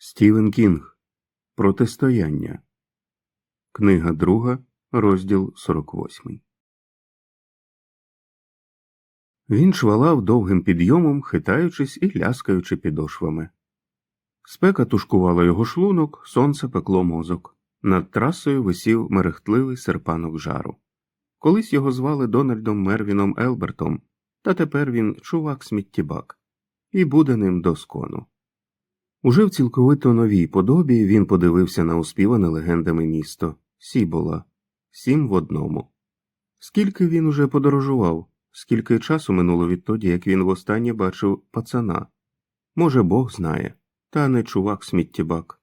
Стівен Кінг Протистояння. Книга друга, розділ 48. Він швалав довгим підйомом, хитаючись і ляскаючи підошвами. Спека тушкувала його шлунок, сонце пекло мозок. Над трасою висів мерехтливий серпанок жару. Колись його звали Дональдом Мервіном Елбертом, та тепер він чувак сміттєбак, і буде ним доскону. Уже в цілковито новій подобі він подивився на оспіване легендами місто Сібола, сім в одному. Скільки він уже подорожував, скільки часу минуло відтоді, як він востаннє бачив пацана. Може, Бог знає, та не чувак сміттєбак.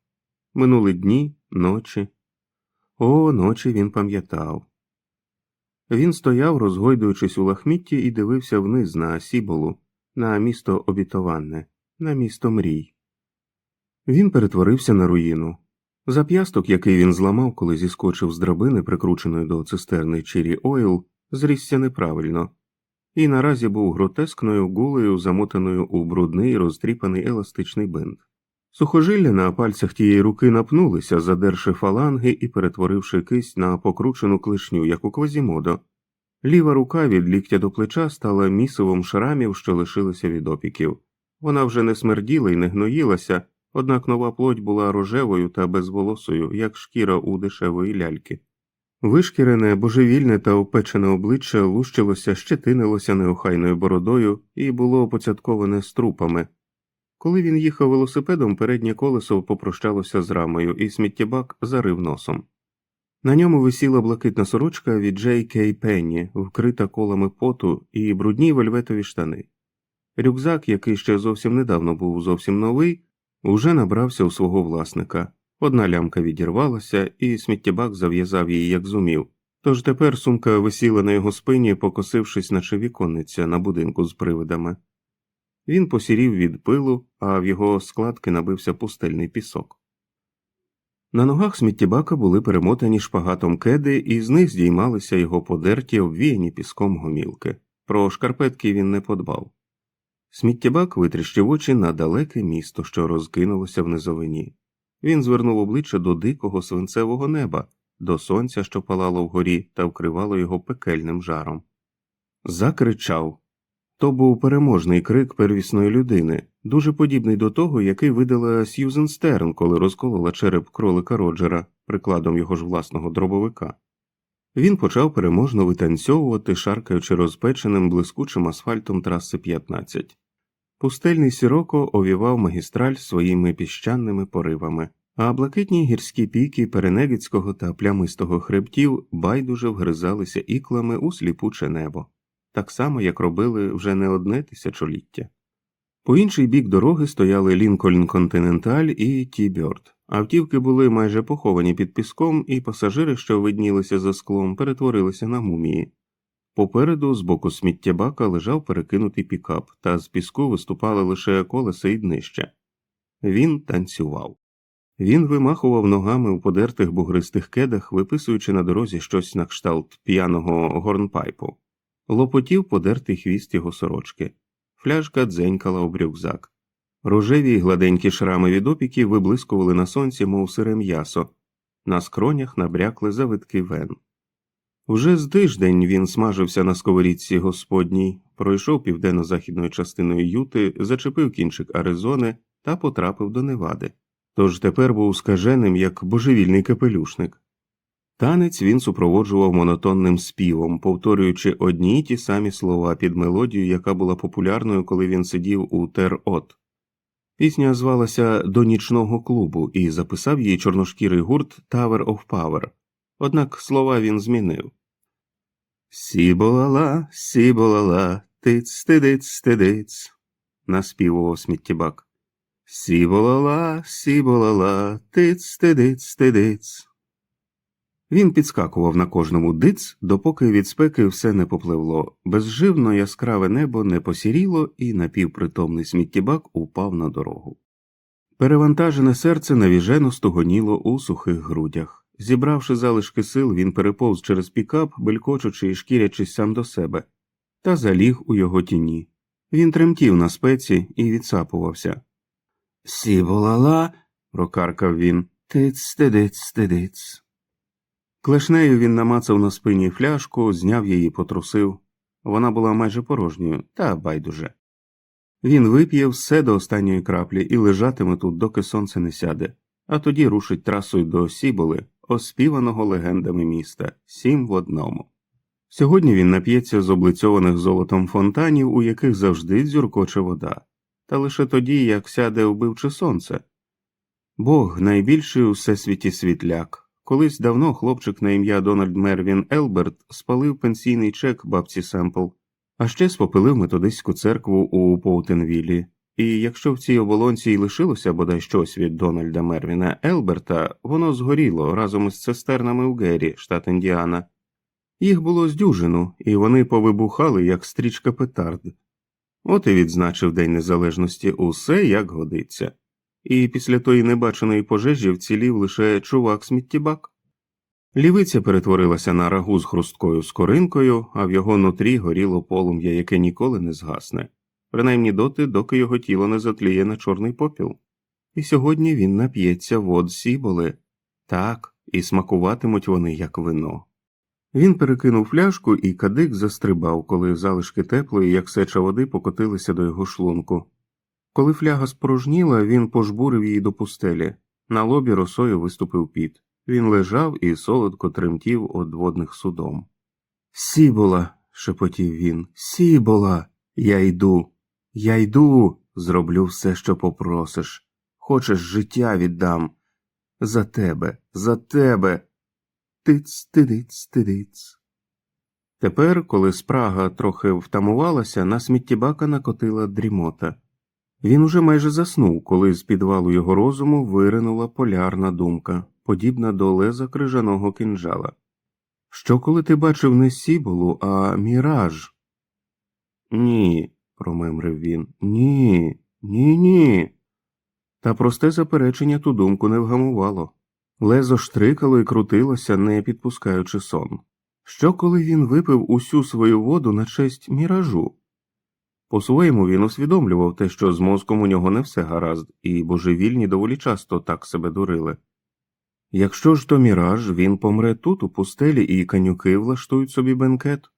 Минули дні, ночі. О, ночі він пам'ятав. Він стояв, розгойдуючись у лахмітті, і дивився вниз на Сіболу, на місто обітованне, на місто мрій. Він перетворився на руїну. Зап'ясток, який він зламав, коли зіскочив з драбини, прикрученої до цистерни Чірі Ойл, зрісся неправильно, і наразі був гротескною гулею, замотаною у брудний розтріпаний еластичний бинт. Сухожилля на пальцях тієї руки напнулися, задерши фаланги і перетворивши кисть на покручену клешню, як у квазімодо. Ліва рука від ліктя до плеча стала місивом шрамів, що лишилися від опіків. Вона вже не смерділа і не гноїлася, однак нова плоть була рожевою та безволосою, як шкіра у дешевої ляльки. Вишкірене, божевільне та опечене обличчя лущилося, щетинилося неохайною бородою і було поцятковане струпами. Коли він їхав велосипедом, переднє колесо попрощалося з рамою, і сміттєбак зарив носом. На ньому висіла блакитна сорочка від Джей Кей Пенні, вкрита колами поту і брудні вельветові штани. Рюкзак, який ще зовсім недавно був зовсім новий, уже набрався у свого власника. Одна лямка відірвалася, і сміттєбак зав'язав її, як зумів. Тож тепер сумка висіла на його спині, покосившись, наче віконниця на будинку з привидами. Він посірів від пилу, а в його складки набився пустельний пісок. На ногах сміттєбака були перемотані шпагатом кеди, і з них здіймалися його подерті, обвіяні піском гомілки. Про шкарпетки він не подбав. Сміттєбак витріщив очі на далеке місто, що розкинулося в низовині. Він звернув обличчя до дикого свинцевого неба, до сонця, що палало вгорі та вкривало його пекельним жаром. Закричав. То був переможний крик первісної людини, дуже подібний до того, який видала Сьюзен Стерн, коли розколола череп кролика Роджера прикладом його ж власного дробовика. Він почав переможно витанцьовувати, шаркаючи розпеченим блискучим асфальтом траси 15. Пустельний сіроко овівав магістраль своїми піщаними поривами, а блакитні гірські піки перенегіцького та плямистого хребтів байдуже вгризалися іклами у сліпуче небо, так само, як робили вже не одне тисячоліття. По інший бік дороги стояли Лінкольн Континенталь і Ті Бьорд. Автівки були майже поховані під піском, і пасажири, що виднілися за склом, перетворилися на мумії. Попереду, з боку сміттєбака, лежав перекинутий пікап, та з піску виступали лише колеса і днище. Він танцював. Він вимахував ногами у подертих бугристих кедах, виписуючи на дорозі щось на кшталт п'яного горнпайпу, лопотів подертий хвіст його сорочки, фляжка дзенькала об рюкзак. Рожеві й гладенькі шрами від опіків виблискували на сонці, мов сире м'ясо, на скронях набрякли завитки вен. Уже з тиждень він смажився на сковорідці господній, пройшов південно-західною частиною Юти, зачепив кінчик Аризони та потрапив до Невади. Тож тепер був скаженим як божевільний капелюшник. Танець він супроводжував монотонним співом, повторюючи одні й ті самі слова під мелодію, яка була популярною, коли він сидів у Тер-От. Пісня звалася До нічного клубу і записав її чорношкірий гурт Tower of Power. Однак слова він змінив. Сіболала, сіболала, тиць, стидиць, стидиць, наспівував сміттєбак. Сіболала, сіболала, тиць, стидиць, стидиць. Він підскакував на кожному диць, допоки від спеки все не попливло. Безживно яскраве небо не посіріло, і напівпритомний сміттєбак упав на дорогу. Перевантажене серце навіжено стогоніло у сухих грудях. Зібравши залишки сил, він переповз через пікап, белькочучи і шкірячись сам до себе, та заліг у його тіні. Він тремтів на спеці і відсапувався. Сіболала. прокаркав він. Тиць, стидиць, стидиць. Клешнею він намацав на спині фляжку, зняв її, потрусив. Вона була майже порожньою, та байдуже. Він вип'є все до останньої краплі і лежатиме тут, доки сонце не сяде, а тоді рушить трасою до Сіболи, оспіваного легендами міста, сім в одному. Сьогодні він нап'ється з облицьованих золотом фонтанів, у яких завжди дзюркоче вода, та лише тоді, як сяде вбивче сонце. Бог найбільший у всесвіті світляк. Колись давно хлопчик на ім'я Дональд Мервін Елберт спалив пенсійний чек бабці Семпл, а ще спопилив методистську церкву у Поутенвілі. І якщо в цій оболонці й лишилося бодай щось від Дональда Мервіна Елберта, воно згоріло разом із цистернами у Гері, штат Індіана. Їх було здюжину, і вони повибухали, як стрічка петард. От і відзначив День Незалежності усе як годиться. І після тої небаченої пожежі вцілів лише чувак сміттєбак. Лівиця перетворилася на рагу з хрусткою скоринкою, а в його нутрі горіло полум'я, яке ніколи не згасне, принаймні доти, доки його тіло не затліє на чорний попіл. І сьогодні він нап'ється вод сіболи. Так, і смакуватимуть вони, як вино. Він перекинув фляжку, і кадик застрибав, коли залишки теплої, як сеча води, покотилися до його шлунку. Коли фляга спорожніла, він пожбурив її до пустелі. На лобі росою виступив піт. Він лежав і солодко тремтів од водних судом. Сібола, шепотів він, сібола, я йду, я йду, зроблю все, що попросиш. Хочеш, життя віддам. За тебе, за тебе. Тиць, тидиць, тидиць. Тепер, коли спрага трохи втамувалася, на сміттєбака накотила дрімота. Він уже майже заснув, коли з підвалу його розуму виринула полярна думка, подібна до леза крижаного кинджала. Що, коли ти бачив не сіболу, а міраж? Ні, промемрив він. Ні, ні, ні. Та просте заперечення ту думку не вгамувало. Лезо штрикало і крутилося, не підпускаючи сон. Що, коли він випив усю свою воду на честь міражу? По-своєму він усвідомлював те, що з мозком у нього не все гаразд, і божевільні доволі часто так себе дурили. Якщо ж то міраж, він помре тут, у пустелі, і канюки влаштують собі бенкет.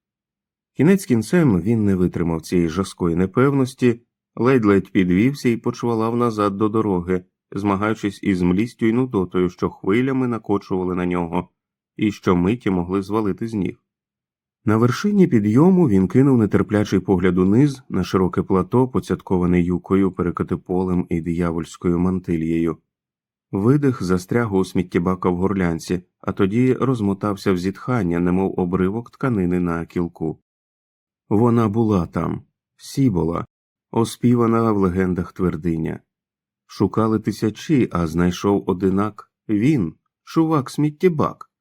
Кінець кінцем він не витримав цієї жаскої непевності, ледь-ледь підвівся і почвалав назад до дороги, змагаючись із млістю й нудотою, що хвилями накочували на нього, і що миті могли звалити з ніг. На вершині підйому він кинув нетерплячий погляд униз на широке плато, поцятковане юкою, перекотиполем і диявольською мантильєю. Видих застряг у сміттєбака в горлянці, а тоді розмотався в зітхання, немов обривок тканини на кілку. Вона була там, сібола, оспівана в легендах твердиня. Шукали тисячі, а знайшов одинак він, чувак сміттєбак.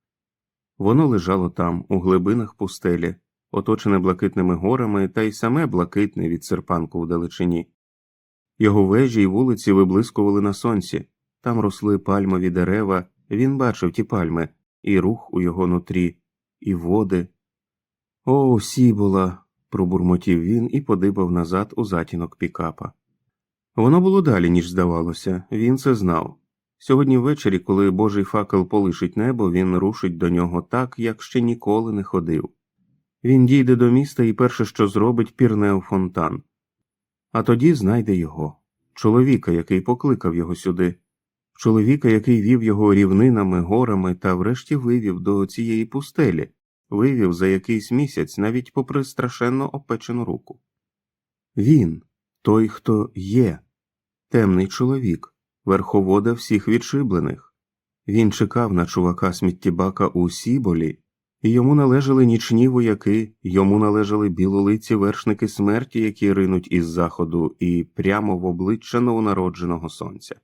Воно лежало там, у глибинах пустелі, оточене блакитними горами та й саме блакитне від серпанку в далечині. Його вежі й вулиці виблискували на сонці, там росли пальмові дерева, він бачив ті пальми, і рух у його нутрі, і води. О, сібула. Пробурмотів він і подибав назад у затінок пікапа. Воно було далі, ніж здавалося, він це знав. Сьогодні ввечері, коли божий факел полишить небо, він рушить до нього так, як ще ніколи не ходив. Він дійде до міста і перше, що зробить, пірне у фонтан. А тоді знайде його, чоловіка, який покликав його сюди, чоловіка, який вів його рівнинами, горами та врешті вивів до цієї пустелі, вивів за якийсь місяць, навіть попри страшенно опечену руку. Він, той, хто є, темний чоловік верховода всіх відшиблених. Він чекав на чувака сміттєбака у Сіболі, і йому належали нічні вояки, йому належали білолиці вершники смерті, які ринуть із заходу, і прямо в обличчя новонародженого сонця.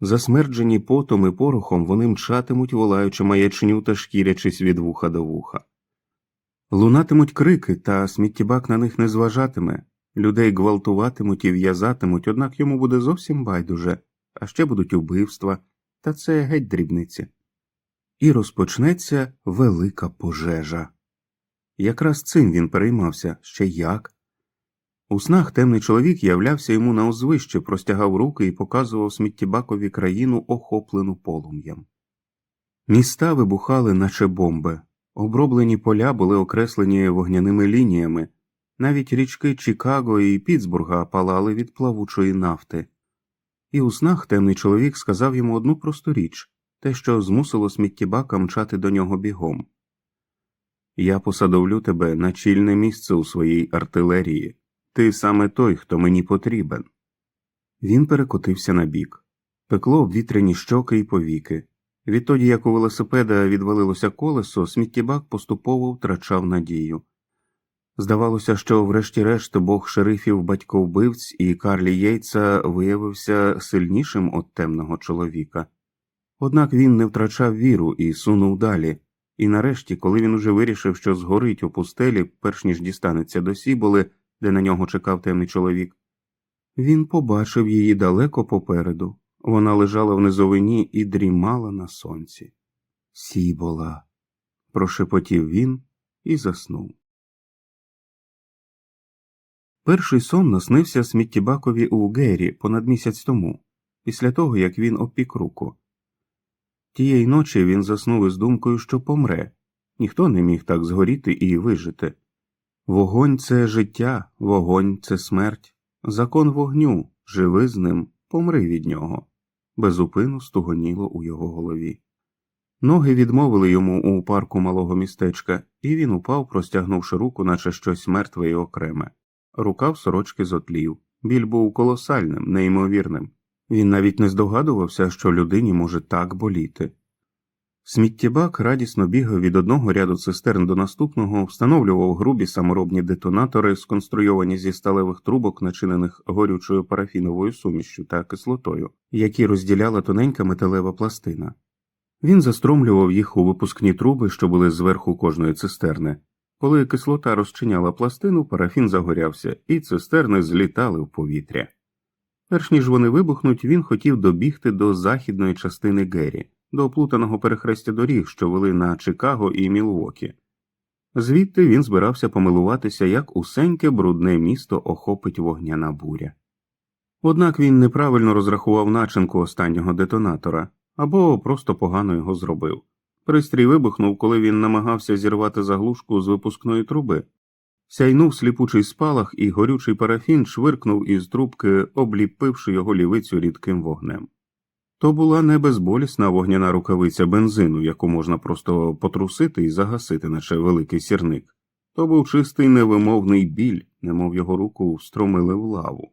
Засмерджені потом і порохом вони мчатимуть, волаючи маячню та шкірячись від вуха до вуха. Лунатимуть крики, та сміттєбак на них не зважатиме, людей гвалтуватимуть і в'язатимуть, однак йому буде зовсім байдуже а ще будуть убивства, та це геть дрібниці. І розпочнеться велика пожежа. Якраз цим він переймався ще як. У снах темний чоловік являвся йому на узвище, простягав руки і показував сміттєбакові країну, охоплену полум'ям. Міста вибухали, наче бомби, оброблені поля були окреслені вогняними лініями, навіть річки Чикаго і Пітсбурга палали від плавучої нафти. І у снах темний чоловік сказав йому одну просту річ те, що змусило сміттєбака мчати до нього бігом. Я посадовлю тебе на чільне місце у своїй артилерії. Ти саме той, хто мені потрібен. Він перекотився на бік. Пекло обвітряні щоки і повіки. Відтоді, як у велосипеда відвалилося колесо, сміттєбак поступово втрачав надію. Здавалося, що, врешті-решт, бог шерифів батьковбивць і Карлі Єйца виявився сильнішим від темного чоловіка. Однак він не втрачав віру і сунув далі, і нарешті, коли він уже вирішив, що згорить у пустелі, перш ніж дістанеться до сіболи, де на нього чекав темний чоловік, він побачив її далеко попереду. Вона лежала в низовині і дрімала на сонці. Сібола, прошепотів він і заснув. Перший сон наснився сміттєбакові у Гері понад місяць тому, після того як він обпік руку. Тієї ночі він заснув із думкою, що помре, ніхто не міг так згоріти і вижити. Вогонь це життя, вогонь це смерть, закон вогню, живи з ним, помри від нього. Безупину стугоніло у його голові. Ноги відмовили йому у парку малого містечка, і він упав, простягнувши руку, наче щось мертве і окреме. Рукав сорочки зотлів. Біль був колосальним, неймовірним. Він навіть не здогадувався, що людині може так боліти. Сміттєбак радісно бігав від одного ряду цистерн до наступного, встановлював грубі саморобні детонатори, сконструйовані зі сталевих трубок, начинених горючою парафіновою сумішчю та кислотою, які розділяла тоненька металева пластина. Він застромлював їх у випускні труби, що були зверху кожної цистерни. Коли кислота розчиняла пластину, парафін загорявся, і цистерни злітали в повітря. Перш ніж вони вибухнуть, він хотів добігти до західної частини Геррі, до оплутаного перехрестя доріг, що вели на Чикаго і Мілвокі. Звідти він збирався помилуватися, як усеньке брудне місто охопить вогняна буря. Однак він неправильно розрахував начинку останнього детонатора або просто погано його зробив. Пристрій вибухнув, коли він намагався зірвати заглушку з випускної труби. Сяйнув сліпучий спалах, і горючий парафін швиркнув із трубки, обліпивши його лівицю рідким вогнем. То була не безболісна вогняна рукавиця бензину, яку можна просто потрусити і загасити, наче великий сірник. То був чистий невимовний біль, немов його руку встромили в лаву.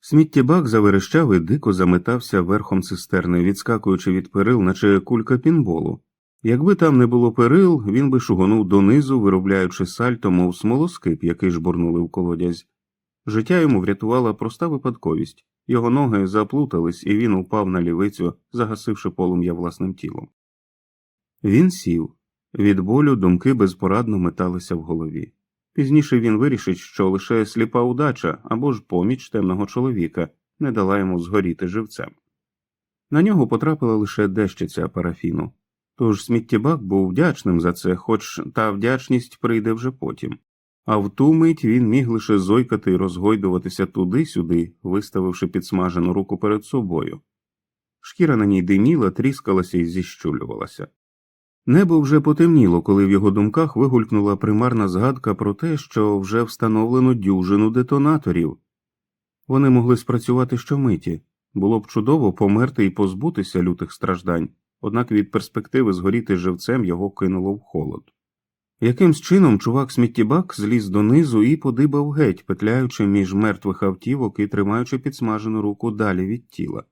Сміттєбак заверещав і дико заметався верхом цистерни, відскакуючи від перил, наче кулька пінболу. Якби там не було перил, він би шугонув донизу, виробляючи сальто, мов смолоскип, який жбурнули в колодязь. Життя йому врятувала проста випадковість його ноги заплутались, і він упав на лівицю, загасивши полум'я власним тілом. Він сів. Від болю думки безпорадно металися в голові. Пізніше він вирішить, що лише сліпа удача або ж поміч темного чоловіка не дала йому згоріти живцем. На нього потрапила лише дещиця парафіну. Тож сміттєбак був вдячним за це, хоч та вдячність прийде вже потім. А в ту мить він міг лише зойкати і розгойдуватися туди-сюди, виставивши підсмажену руку перед собою. Шкіра на ній диміла, тріскалася і зіщулювалася. Небо вже потемніло, коли в його думках вигулькнула примарна згадка про те, що вже встановлено дюжину детонаторів. Вони могли спрацювати щомиті, було б чудово померти і позбутися лютих страждань однак від перспективи згоріти живцем його кинуло в холод. Якимсь чином чувак сміттєбак зліз донизу і подибав геть, петляючи між мертвих автівок і тримаючи підсмажену руку далі від тіла.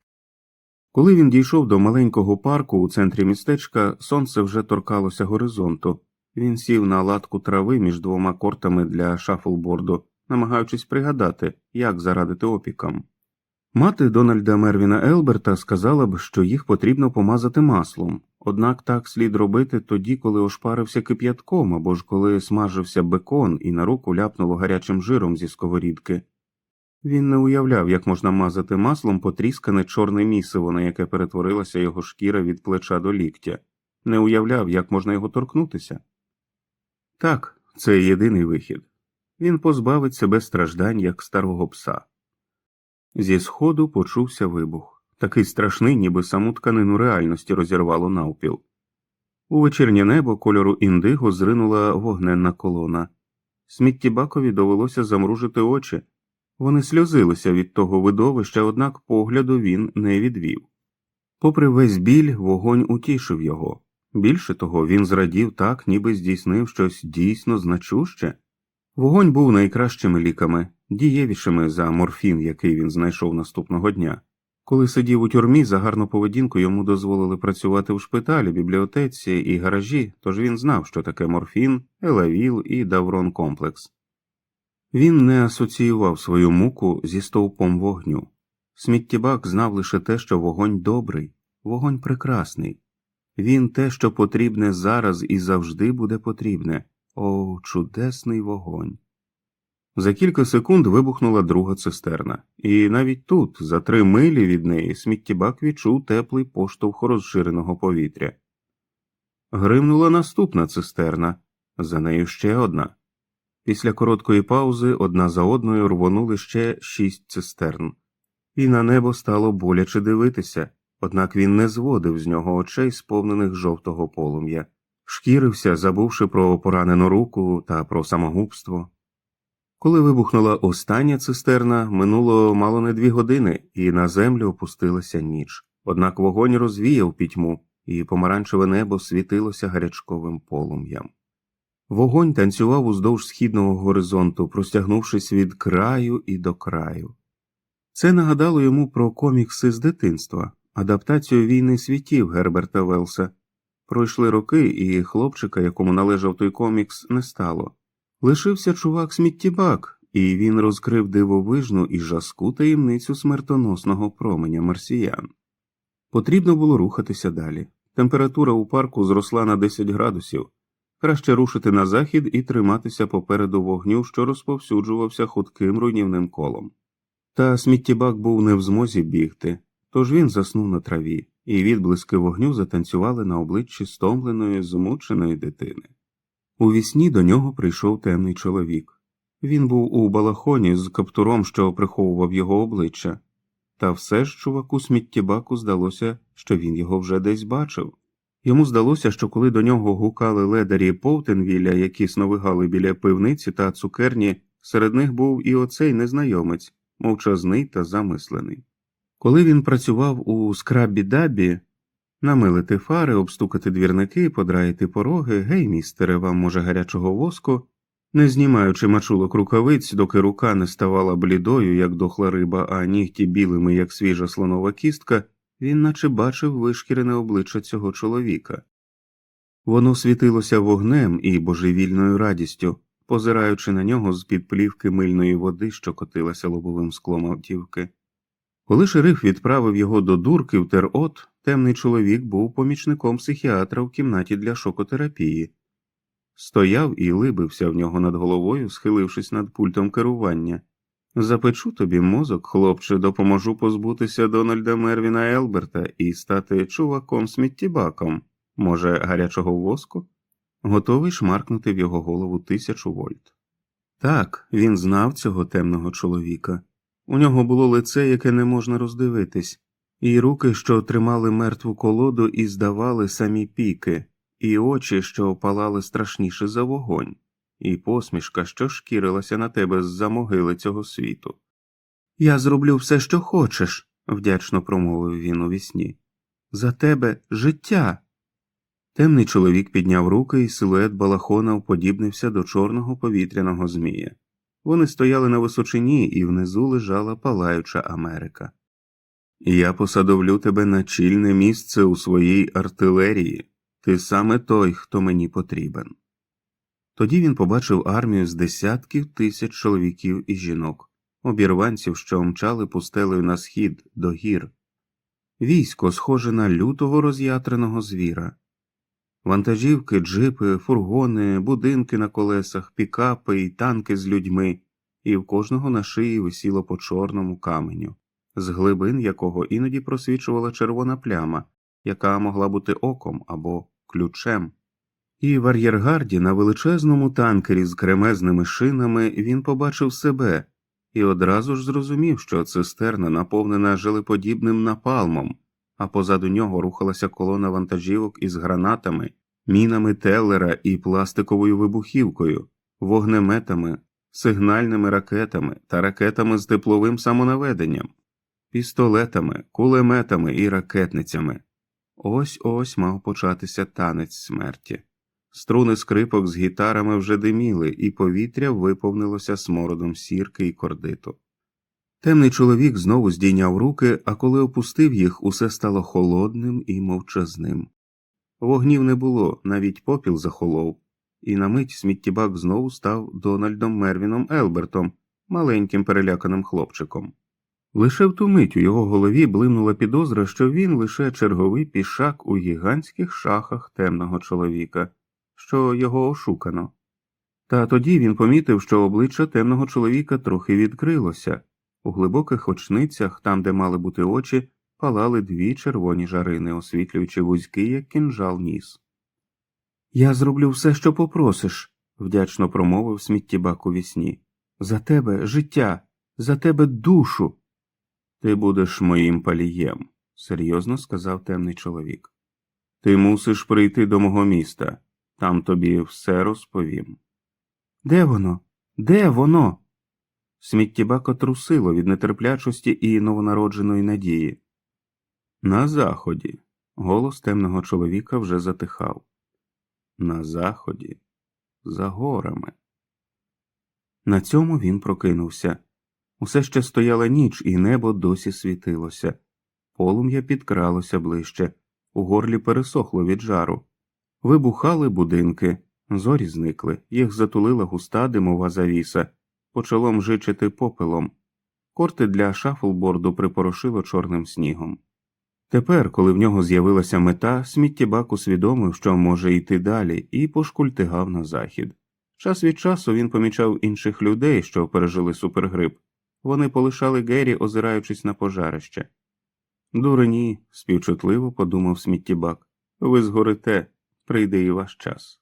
Коли він дійшов до маленького парку у центрі містечка, сонце вже торкалося горизонту. Він сів на латку трави між двома кортами для шафлборду, намагаючись пригадати, як зарадити опікам. Мати Дональда Мервіна Елберта сказала б, що їх потрібно помазати маслом, однак так слід робити тоді, коли ошпарився кип'ятком або ж коли смажився бекон і на руку ляпнуло гарячим жиром зі сковорідки. Він не уявляв, як можна мазати маслом потріскане чорне місиво, на яке перетворилася його шкіра від плеча до ліктя, не уявляв, як можна його торкнутися. Так, це єдиний вихід. він позбавить себе страждань, як старого пса. Зі сходу почувся вибух, такий страшний, ніби саму тканину реальності розірвало навпіл. У вечірнє небо кольору індиго зринула вогненна колона. Сміттєбакові довелося замружити очі. Вони сльозилися від того видовища, однак погляду він не відвів. Попри весь біль, вогонь утішив його. Більше того, він зрадів так, ніби здійснив щось дійсно значуще. Вогонь був найкращими ліками, дієвішими за морфін, який він знайшов наступного дня. Коли сидів у тюрмі, за гарну поведінку йому дозволили працювати в шпиталі, бібліотеці і гаражі, тож він знав, що таке морфін, елавіл і даврон комплекс. Він не асоціював свою муку зі стовпом вогню. Сміттєбак знав лише те, що вогонь добрий, вогонь прекрасний. Він те, що потрібне зараз і завжди буде потрібне. О, чудесний вогонь. За кілька секунд вибухнула друга цистерна, і навіть тут, за три милі від неї, сміттєбак відчув теплий поштовх розширеного повітря. Гримнула наступна цистерна, за нею ще одна. Після короткої паузи одна за одною рвонули ще шість цистерн, і на небо стало боляче дивитися, однак він не зводив з нього очей, сповнених жовтого полум'я, шкірився, забувши про поранену руку та про самогубство. Коли вибухнула остання цистерна, минуло мало не дві години, і на землю опустилася ніч. Однак вогонь розвіяв пітьму, і помаранчеве небо світилося гарячковим полум'ям. Вогонь танцював уздовж східного горизонту, простягнувшись від краю і до краю. Це нагадало йому про комікси з дитинства, адаптацію війни світів Герберта Велса. Пройшли роки, і хлопчика, якому належав той комікс, не стало. Лишився чувак сміттєбак, і він розкрив дивовижну і жаску таємницю смертоносного променя марсіян. Потрібно було рухатися далі. Температура у парку зросла на 10 градусів. Краще рушити на захід і триматися попереду вогню, що розповсюджувався худким руйнівним колом. Та сміттєбак був не в змозі бігти, тож він заснув на траві, і відблиски вогню затанцювали на обличчі стомленої, змученої дитини. У вісні до нього прийшов темний чоловік. Він був у балахоні з каптуром, що приховував його обличчя, та все ж чуваку сміттєбаку здалося, що він його вже десь бачив. Йому здалося, що коли до нього гукали ледарі Повтенвіля, які сновигали біля пивниці та цукерні, серед них був і оцей незнайомець, мовчазний та замислений. Коли він працював у скрабі дабі, намилити фари, обстукати двірники, подраїти пороги, гей, містере, вам може гарячого воску, не знімаючи мачулок рукавиць, доки рука не ставала блідою, як дохла риба, а нігті білими, як свіжа слонова кістка, він наче бачив вишкірене обличчя цього чоловіка. Воно світилося вогнем і божевільною радістю, позираючи на нього з під плівки мильної води, що котилася лобовим склом автівки. Коли шериф відправив його до дурки в Тер-От, темний чоловік був помічником психіатра в кімнаті для шокотерапії. Стояв і либився в нього над головою, схилившись над пультом керування. Запечу тобі мозок, хлопче, допоможу позбутися Дональда Мервіна Елберта і стати чуваком сміттєбаком, може, гарячого воску? Готовий шмаркнути в його голову тисячу вольт. Так, він знав цього темного чоловіка. У нього було лице, яке не можна роздивитись, і руки, що тримали мертву колоду і здавали самі піки, і очі, що палали страшніше за вогонь і посмішка, що шкірилася на тебе з за могили цього світу. Я зроблю все, що хочеш, вдячно промовив він у вісні. За тебе життя. Темний чоловік підняв руки, і силует балахона уподібнився до чорного повітряного змія. Вони стояли на височині, і внизу лежала палаюча Америка. Я посадовлю тебе на чільне місце у своїй артилерії. Ти саме той, хто мені потрібен. Тоді він побачив армію з десятків тисяч чоловіків і жінок, обірванців, що мчали пустелею на схід до гір, військо, схоже на лютого роз'ятреного звіра, вантажівки, джипи, фургони, будинки на колесах, пікапи і танки з людьми, і в кожного на шиї висіло по чорному каменю, з глибин якого іноді просвічувала червона пляма, яка могла бути оком або ключем. І в ар'єргарді на величезному танкері з кремезними шинами він побачив себе і одразу ж зрозумів, що цистерна наповнена желеподібним напалмом, а позаду нього рухалася колона вантажівок із гранатами, мінами Теллера і пластиковою вибухівкою, вогнеметами, сигнальними ракетами та ракетами з тепловим самонаведенням, пістолетами, кулеметами і ракетницями. Ось ось мав початися танець смерті. Струни скрипок з гітарами вже диміли, і повітря виповнилося смородом сірки і кордиту. Темний чоловік знову здійняв руки, а коли опустив їх, усе стало холодним і мовчазним. Вогнів не було, навіть попіл захолов, і на мить сміттєбак знову став Дональдом Мервіном Елбертом, маленьким переляканим хлопчиком. Лише в ту мить у його голові блимнула підозра, що він лише черговий пішак у гігантських шахах темного чоловіка, що його ошукано. Та тоді він помітив, що обличчя темного чоловіка трохи відкрилося. У глибоких очницях, там, де мали бути очі, палали дві червоні жарини, освітлюючи вузький, як кінжал ніс. Я зроблю все, що попросиш, вдячно промовив сміттєбак у вісні. За тебе життя, за тебе душу. Ти будеш моїм палієм, серйозно сказав темний чоловік. Ти мусиш прийти до мого міста, там тобі все розповім. Де воно? Де воно? Сміттєбака трусило від нетерплячості і новонародженої надії. На заході. Голос темного чоловіка вже затихав. На заході, за горами. На цьому він прокинувся. Усе ще стояла ніч, і небо досі світилося. Полум'я підкралося ближче, у горлі пересохло від жару. Вибухали будинки, зорі зникли, їх затулила густа димова завіса, почало мжичити попелом. Корти для шафлборду припорошило чорним снігом. Тепер, коли в нього з'явилася мета, сміттєбак усвідомив, що може йти далі, і пошкультигав на захід. Час від часу він помічав інших людей, що пережили супергрип. Вони полишали Геррі, озираючись на пожарище. Дурені, співчутливо подумав сміттєбак. Ви згорите, прийде і ваш час.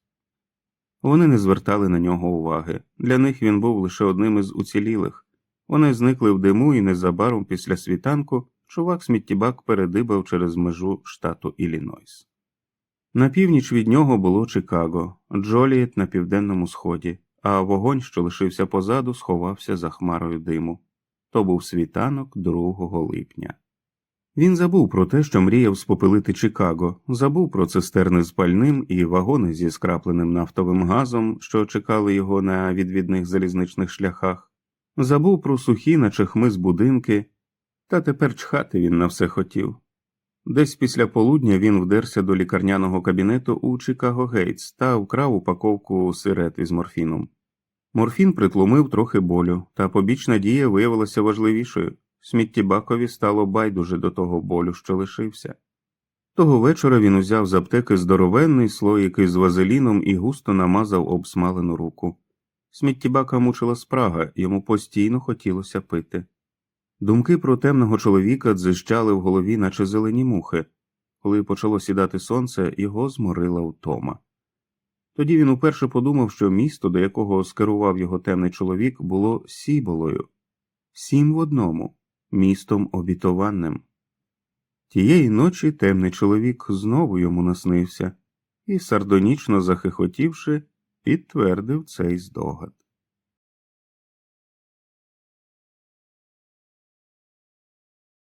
Вони не звертали на нього уваги. Для них він був лише одним із уцілілих. Вони зникли в диму, і незабаром після світанку чувак сміттєбак передибав через межу штату Іллінойс. На північ від нього було Чикаго, Джолієт на південному сході, а вогонь, що лишився позаду, сховався за хмарою диму. То був світанок 2 липня. Він забув про те, що мріяв спопилити Чикаго, забув про цистерни з пальним і вагони зі скрапленим нафтовим газом, що чекали його на відвідних залізничних шляхах, забув про сухі, наче хмиз будинки, та тепер чхати він на все хотів. Десь після полудня він вдерся до лікарняного кабінету у Чикаго Гейтс та вкрав упаковку сирет із морфіном. Морфін притлумив трохи болю, та побічна дія виявилася важливішою. Сміттєбакові стало байдуже до того болю, що лишився. Того вечора він узяв з аптеки здоровенний слоїк із вазеліном і густо намазав обсмалену руку. Сміттєбака мучила спрага, йому постійно хотілося пити. Думки про темного чоловіка дзищали в голові, наче зелені мухи. Коли почало сідати сонце, його зморила втома. Тоді він уперше подумав, що місто, до якого скерував його темний чоловік, було сіболою, сім в одному, містом обітованним. Тієї ночі темний чоловік знову йому наснився і, сардонічно захихотівши, підтвердив цей здогад.